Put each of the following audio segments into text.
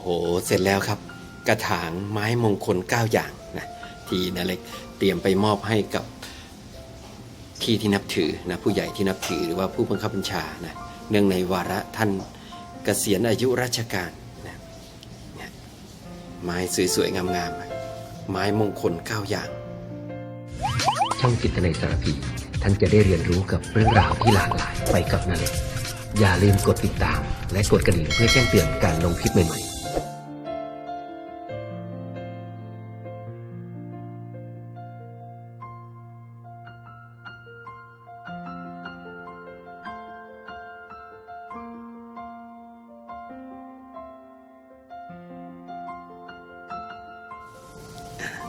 โห เสร็จแล้วครับ กระถางไม้มงคล 9 อย่างนะที่นาเล็กเตรียมไปมอบให้กับที่ที่นับถือนะผู้ใหญ่ที่นับถือหรือว่าผู้บังคับบัญชานะเนื่องในวาระท่านเกษียณอายุราชการนะนี่ยไม้สวยๆงามๆไม้มงคล 9 อย่าง ช่องจิตในสารพีท่านจะได้เรียนรู้กับเรื่องราวที่หลากหลายไปกับนาเล็กอย่าลืมกดติดตาม และกดกระดิ่งเพื่อแจ้งเตือนการลงคลิปใหม่ๆ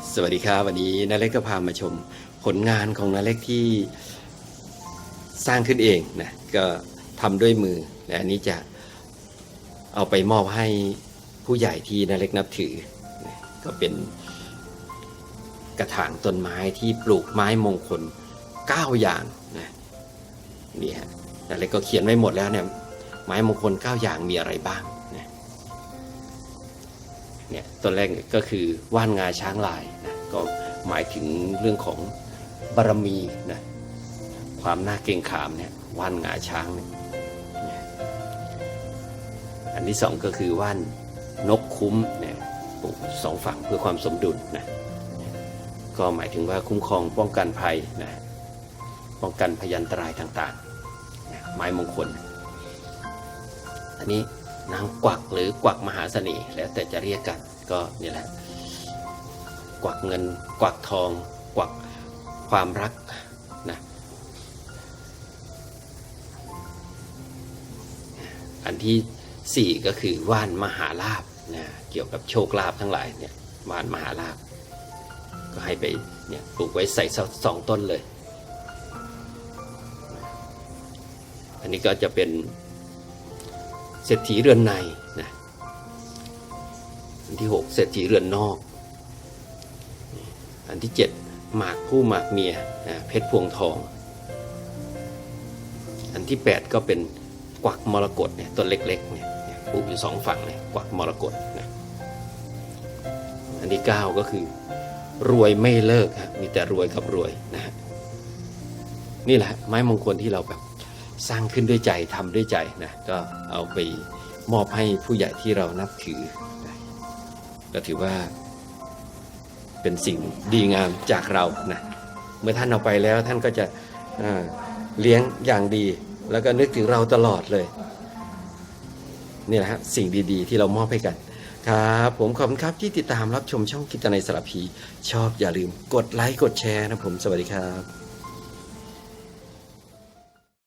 สวัสดีครับวันนี้นาเล็กก็พามาชมผลงานของนาเล็กที่สร้างขึ้นเองนะก็ทำด้วยมือและอันนี้จะเอาไปมอบให้ผู้ใหญ่ที่นาเล็กนับถือ ก็เป็นกระถางต้นไม้ที่ปลูกไม้มงคล 9 อย่างนะนี่ฮะนาเล็กก็เขียนไว้หมดแล้วเนี่ยไม้มงคล 9 อย่างมีอะไรบ้าง เนี่ยตัวแรกก็คือว่านงาช้างลายนะก็หมายถึงเรื่องของบารมีนะความน่าเกรงขามเนี่ยว่านงาช้างเนี่ยเนี่ยอันที่สองก็คือว่านนกคุ้มเนี่ยปลูกสองฝั่งเพื่อความสมดุลนะก็หมายถึงว่าคุ้มครองป้องกันภัยนะป้องกันพยันตรายต่างๆนะไม้มงคลอันนี้ นางกวักหรือกวักมหาเสน่ห์แล้วแต่จะเรียกกันก็นี่แหละ กวักเงิน กวักทอง กวักความรักนะอันที่สี่ก็คือว่านมหาลาบนะเกี่ยวกับโชคลาภทั้งหลายเนี่ยว่านมหาลาบก็ให้ไปเนี่ยปลูกไว้ใส่สองต้นเลย อันนี้ก็จะเป็น เศรษฐีเรือนในนะอันที่หกเศรษฐีเรือนนอก อันที่เจ็ดหมากผู้หมากเมียนะเพชรพวงทอง อันที่แปดก็เป็นกวักมรกตเนี่ยต้นเล็กๆเนี่ยปลูกอยู่สองฝั่งเลยกวักมรกตนะอันที่เก้าก็คือ รวยไม่เลิกฮะมีแต่รวยกับรวยนะฮะนี่แหละไม้มงคลที่เราแบบ สร้างขึ้นด้วยใจทำด้วยใจนะก็เอาไปมอบให้ผู้ใหญ่ที่เรานับถือนะก็ถือว่า เป็นสิ่งดีงามจากเรานะเมื่อท่านเอาไปแล้วท่านก็จะเลี้ยงอย่างดี แล้วก็นึกถึงเราตลอดเลยนี่แหละฮะสิ่งดีๆ ที่เรามอบให้กันครับผมขอบคุณครับที่ติดตามรับชมช่องกิตในยสารพี ชอบอย่าลืมกดไลค์กดแชร์นะผมสวัสดีครับ